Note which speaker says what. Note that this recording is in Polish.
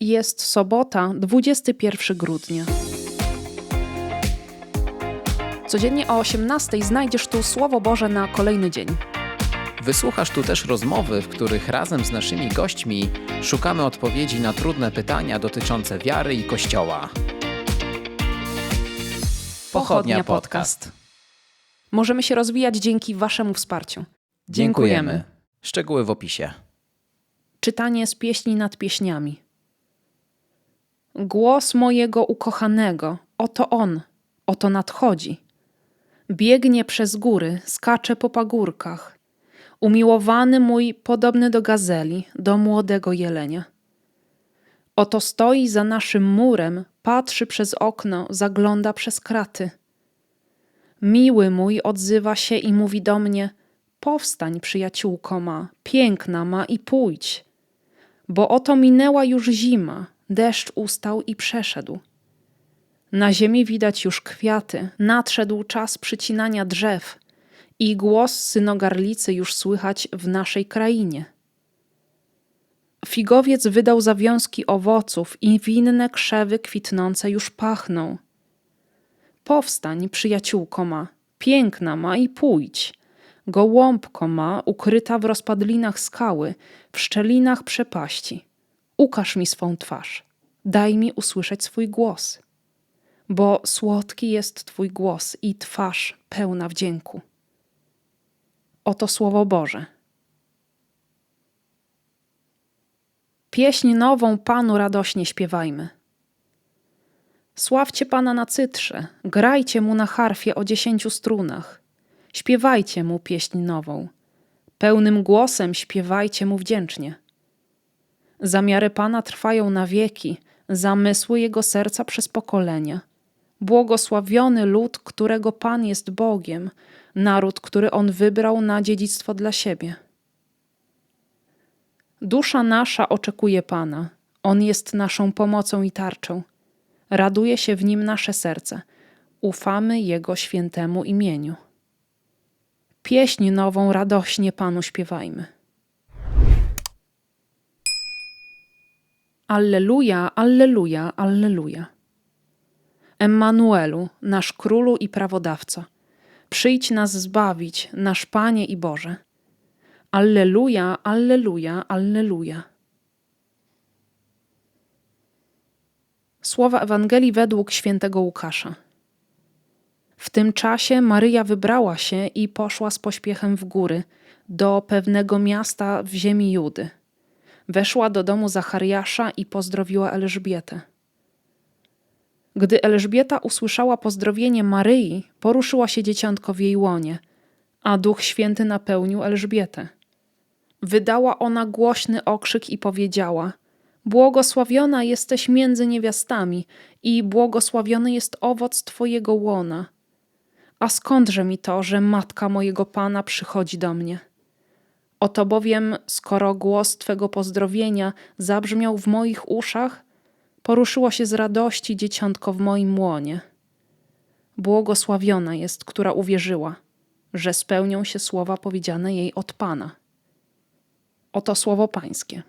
Speaker 1: Jest sobota, 21 grudnia. Codziennie o 18 znajdziesz tu Słowo Boże na kolejny dzień.
Speaker 2: Wysłuchasz tu też rozmowy, w których razem z naszymi gośćmi szukamy odpowiedzi na trudne pytania dotyczące wiary i Kościoła. Pochodnia Podcast.
Speaker 1: Możemy się rozwijać dzięki Waszemu wsparciu.
Speaker 2: Dziękujemy. Szczegóły w opisie.
Speaker 1: Czytanie z pieśni nad pieśniami. Głos mojego ukochanego, oto on, oto nadchodzi. Biegnie przez góry, skacze po pagórkach. Umiłowany mój, podobny do gazeli, do młodego jelenia. Oto stoi za naszym murem, patrzy przez okno, zagląda przez kraty. Miły mój odzywa się i mówi do mnie: Powstań, przyjaciółko ma, piękna ma i pójdź. Bo oto minęła już zima, deszcz ustał i przeszedł. Na ziemi widać już kwiaty, nadszedł czas przycinania drzew i głos synogarlicy już słychać w naszej krainie. Figowiec wydał zawiązki owoców i winne krzewy kwitnące już pachną. Powstań, przyjaciółko ma, piękna ma i pójdź. Gołąbko ma, ukryta w rozpadlinach skały, w szczelinach przepaści. Ukaż mi swą twarz, daj mi usłyszeć swój głos. Bo słodki jest Twój głos i twarz pełna wdzięku. Oto Słowo Boże. Pieśń nową Panu radośnie śpiewajmy. Sławcie Pana na cytrze, grajcie Mu na harfie o dziesięciu strunach. Śpiewajcie Mu pieśń nową. Pełnym głosem śpiewajcie Mu wdzięcznie. Zamiary Pana trwają na wieki, zamysły Jego serca przez pokolenia. Błogosławiony lud, którego Pan jest Bogiem, naród, który On wybrał na dziedzictwo dla siebie. Dusza nasza oczekuje Pana. On jest naszą pomocą i tarczą. Raduje się w nim nasze serce. Ufamy Jego świętemu imieniu. Pieśń nową radośnie Panu śpiewajmy. Alleluja, alleluja, alleluja. Emmanuelu, nasz królu i prawodawco, przyjdź nas zbawić, nasz Panie i Boże. Alleluja, alleluja, alleluja. Słowa Ewangelii według świętego Łukasza. W tym czasie Maryja wybrała się i poszła z pośpiechem w góry, do pewnego miasta w ziemi Judy. Weszła do domu Zachariasza i pozdrowiła Elżbietę. Gdy Elżbieta usłyszała pozdrowienie Maryi, poruszyła się dzieciątko w jej łonie, a Duch Święty napełnił Elżbietę. Wydała ona głośny okrzyk i powiedziała: Błogosławiona jesteś między niewiastami i błogosławiony jest owoc Twojego łona. A skądże mi to, że matka mojego Pana przychodzi do mnie? Oto bowiem, skoro głos Twego pozdrowienia zabrzmiał w moich uszach, poruszyło się z radości dzieciątko w moim łonie. Błogosławiona jest, która uwierzyła, że spełnią się słowa powiedziane jej od Pana. Oto słowo Pańskie.